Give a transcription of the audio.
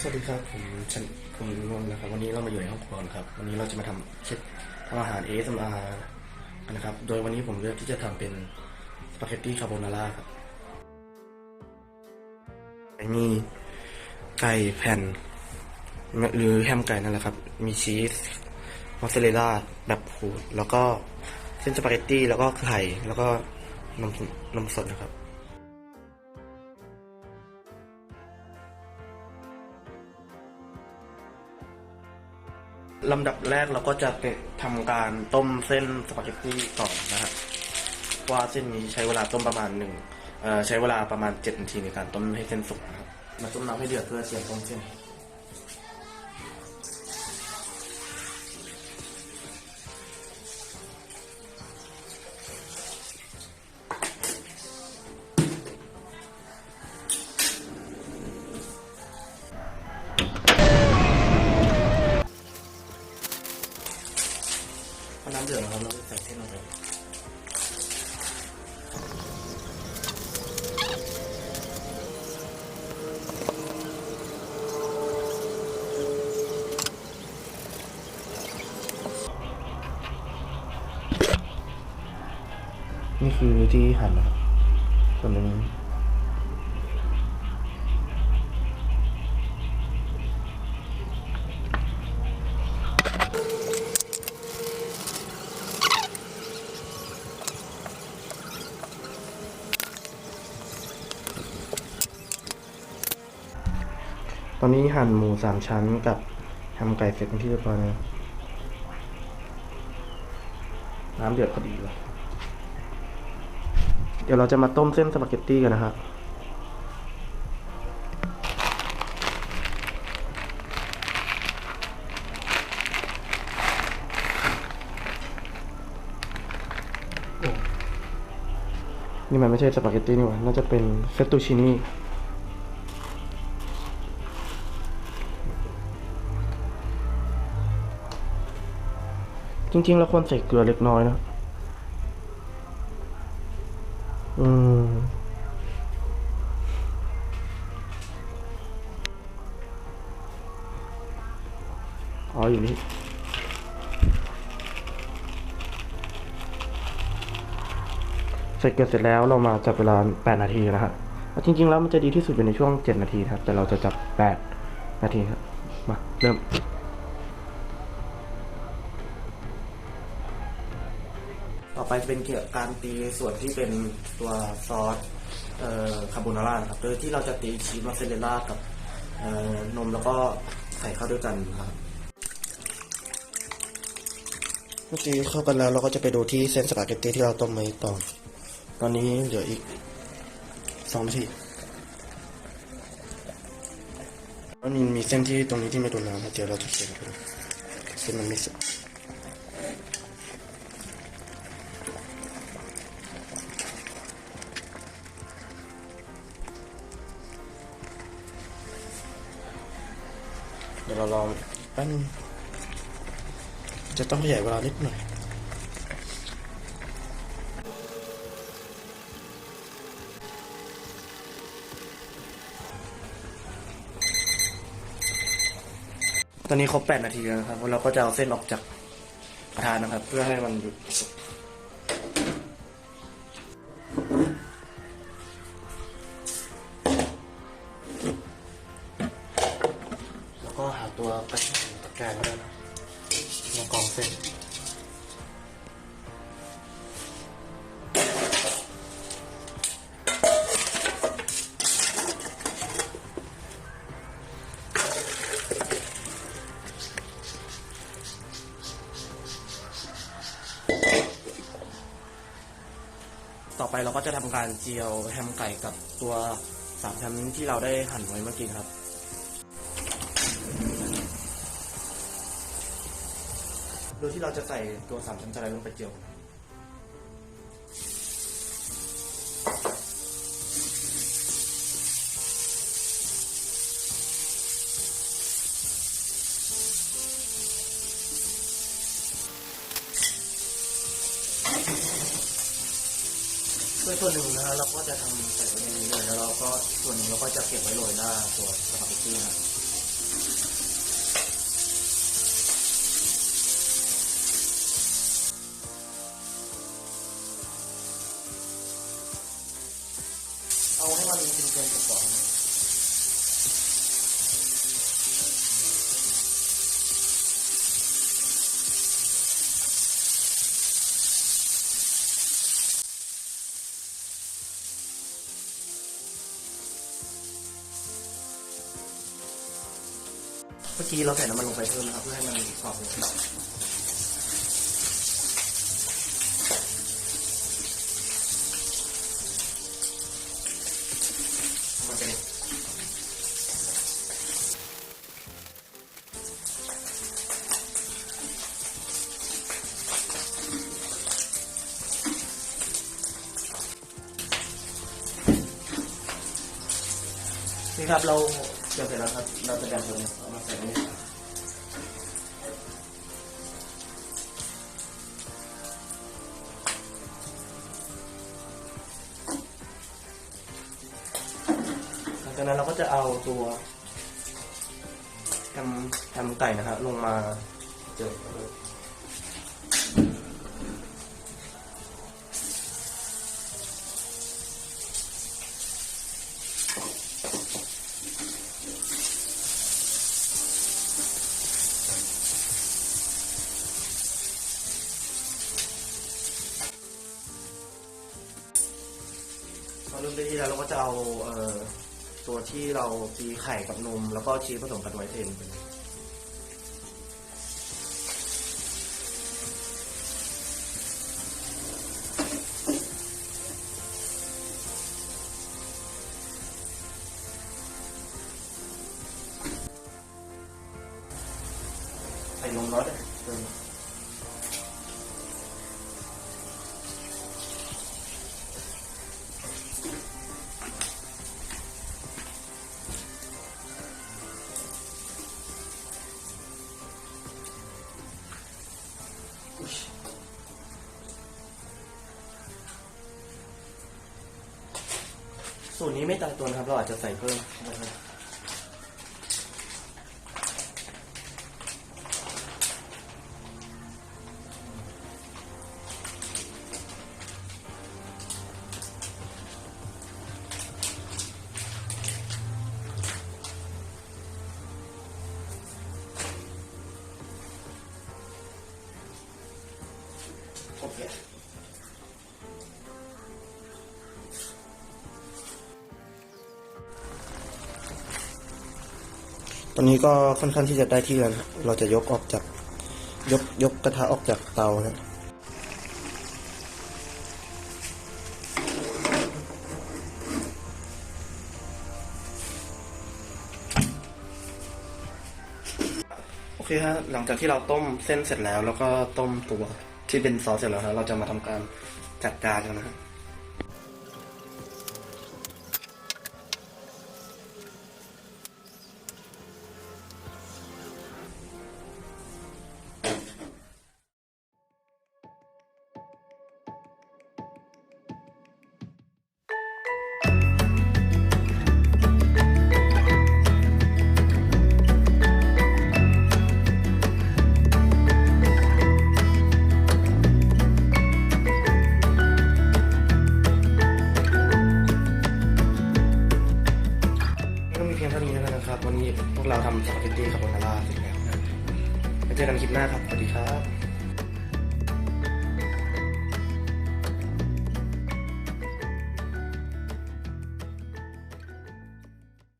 สวัสดีครับผมชันผมนนท์นะครับ วันนี้เรามาอยู่ในห้องครัวนะครับ วันนี้เราจะมาทำเช็ดทำอาหาร ASMR กันนะครับ โดยวันนี้ผมเลือกที่จะทำเป็นสปาเกตตี้คาโบนาร่าครับมีไก่แผ่น หรือแฮมไก่นั่นแหละครับ มีชีสมอสซาเรลล่าแบบขูดแล้วก็เส้นสปาเกตตี้แล้วก็ไข่แล้วก็นมนมสดนะครับ ลำดับแรกเราก็จะทำการต้มเส้นสปาเกตตี้ก่อนนะฮะว่าเส้นนี้ใช้เวลาต้มประมาณหนึ่งใช้เวลาประมาณเจ็ดนาทีในการต้มให้เส้นสุกนะครับมาต้มน้ำให้เดือดเพื่อเตรียมต้มเส้น คือที่หั่นนะครับส่วนนี้ตอนนี้หั่นหมูสามชั้นกับทำไก่เสร็จเป็นที่เรียบร้อยแล้วน้ำเดือดพอดีเลย ดี๋ยวเราจะมาต้มเส้นสปาเกตตี้กันนะครับนี่มันไม่ใช่สปาเกตตี้นี่หว่า น่าจะเป็นเฟตตูชินี่ จริงๆ เราควรใส่เกลือเล็กน้อยนะ อืมอ๋ออยู่นี่ใส่เกลือเสร็จแล้วเรามาจับเวลา 8 นาทีนะฮะจริง ๆ แล้วมันจะดีที่สุดเป็นในช่วง 7 นาทีครับ แต่เราจะจับ 8 นาทีครับ มา เริ่ม เป็นเกี่ยวกับการตีส่วนที่เป็นตัวซอสคาโบนาร่าครับโดยที่เราจะตีชีสมอสซาเรลล่ากับนมแล้วก็ไข่เข้าด้วยกันครับเมื่อกี้เข้ากันแล้วเราก็จะไปดูที่เส้นสปาเกตตี้ที่เราต้มไว้ต่อตอนนี้เหลืออีกสองนาทีมันมีเส้นที่ตรงนี้ที่ไม่โดนน้ำเดี๋ยวเราจะเขียนดูเส้นมันไม่สุกเดี๋ เราลองแป้นจะต้องขยายเวลานิดหน่อยตอนนี้ครบ8นาทีแล้วนะครับ เราก็จะเอาเส้นออกจากกระทะนะครับ เพื่อให้มันหยุด เราก็จะทำการเจียวแฮมไก่กับตัวสามชั้นที่เราได้หั่นไว้เมื่อกี้ครับ โดยที่เราจะใส่ตัวสามชั้นสไลด์ลงไปเจียว ซึ่งส่วนหนึ่งนะฮะเราก็จะทำใส่ไว้ในนี้เลยแล้วเราก็ส่วนหนึ่งเราก็จะเก็บไว้โรยหน้าตัวสปาเกตตี้นะเอาให้มันเป็นเกลียวก่อน มื่อกี้เราใส่น้ำมันลงไปเพิ่มนะครับเพื่อให้มันกรอบขึ้นมันจะนี่ครับเรา เกี่ยวเสร็จแล้วครับเราจะแบ่งเลยเอามาใส่ในนี้หลังจากนั้นเราก็จะเอาตัวทำทำไก่นะครับลงมาเจอ เลยพอเริ่มได้ที่แล้วเราก็จะเอาเอ่อตัวที่เราตีไข่กับนม แล้วก็ชีสผสมกันไว้เทนไปเลยใส่นมร้อนเลย สูตรนี้ไม่ตายตัวนะครับ เราอาจจะใส่เพิ่มนะครับโอเค ตอนนี้ก็ค่อนข้างที่จะได้ที่แล้วเราจะยกออกจากยกยกกระทะออกจากเตานะโอเคฮะหลังจากที่เราต้มเส้นเสร็จแล้ว แล้วก็ต้มตัวที่เป็นซอสเสร็จแล้วฮะเราจะมาทำการจัดจานกันนะฮะ เราทำสปาเกตตี้คาโบนาร่าเสร็จแล้วนะไปเจอกันคลิปหน้าครับ สวัสดีครับ